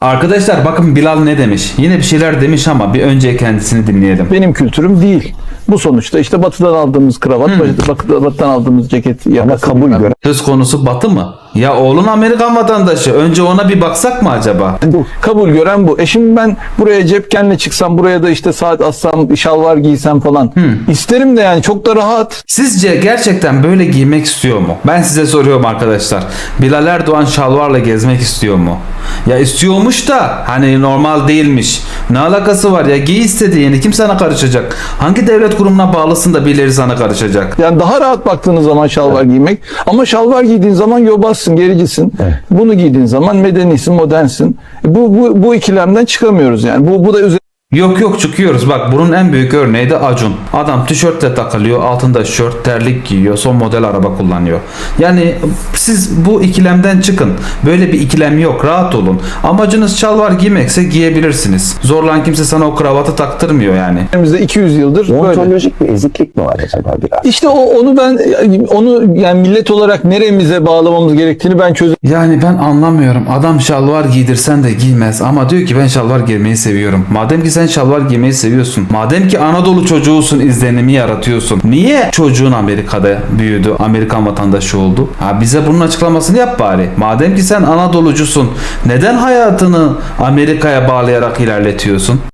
Arkadaşlar bakın Bilal ne demiş. Yine bir şeyler demiş ama bir önce kendisini dinleyelim. benim kültürüm değil. Bu sonuçta işte batıdan aldığımız kravat, batı- batıdan aldığımız ceket yakası kabul gören Söz konusu Batı mı? Ya oğlun Amerikan vatandaşı. Önce ona bir baksak mı acaba? bu. Kabul gören bu. E şimdi ben buraya cepkenle çıksam, buraya da işte saat assam, şalvar giysem falan. İsterim de yani çok da rahat. Sizce gerçekten böyle giymek istiyor mu? Ben size soruyorum arkadaşlar. Bilal Erdoğan şalvarla gezmek istiyor mu? Ya istiyormuş da hani normal değilmiş. Ne alakası var ya? Giy istediğini kim sana karışacak? Hangi devlet kurumuna bağlısın da birileri sana karışacak? Yani daha rahat baktığınız zaman şalvar giymek. Ama şalvar giydiğin zaman yobazsın, gericisin. Bunu giydiğin zaman medenisin, modernsin. E Bu, bu, bu ikilemden çıkamıyoruz yani. Bu, bu da üzerine Yok yok çıkıyoruz. Bak bunun en büyük örneği de Acun. Adam tişörtle takılıyor, altında şort, terlik giyiyor, son model araba kullanıyor. Yani siz bu ikilemden çıkın. Böyle bir ikilem yok. Rahat olun. Amacınız şalvar giymekse giyebilirsiniz. Zorlan kimse sana o kravatı taktırmıyor yani. üzerimizde 200 yıldır böyle. ontolojik bir eziklik mi var acaba biraz? İşte o, onu ben onu yani millet olarak neremize bağlamamız gerektiğini ben çözemiyorum. Yani ben anlamıyorum. Adam şalvar giydirsen de giymez ama diyor ki ben şalvar giymeyi seviyorum. Madem ki sen şalvar giymeyi seviyorsun. Madem ki Anadolu çocuğusun izlenimi yaratıyorsun. Niye çocuğun Amerika'da büyüdü? Amerikan vatandaşı oldu? Ha bize bunun açıklamasını yap bari. Madem ki sen Anadolucusun neden hayatını Amerika'ya bağlayarak ilerletiyorsun?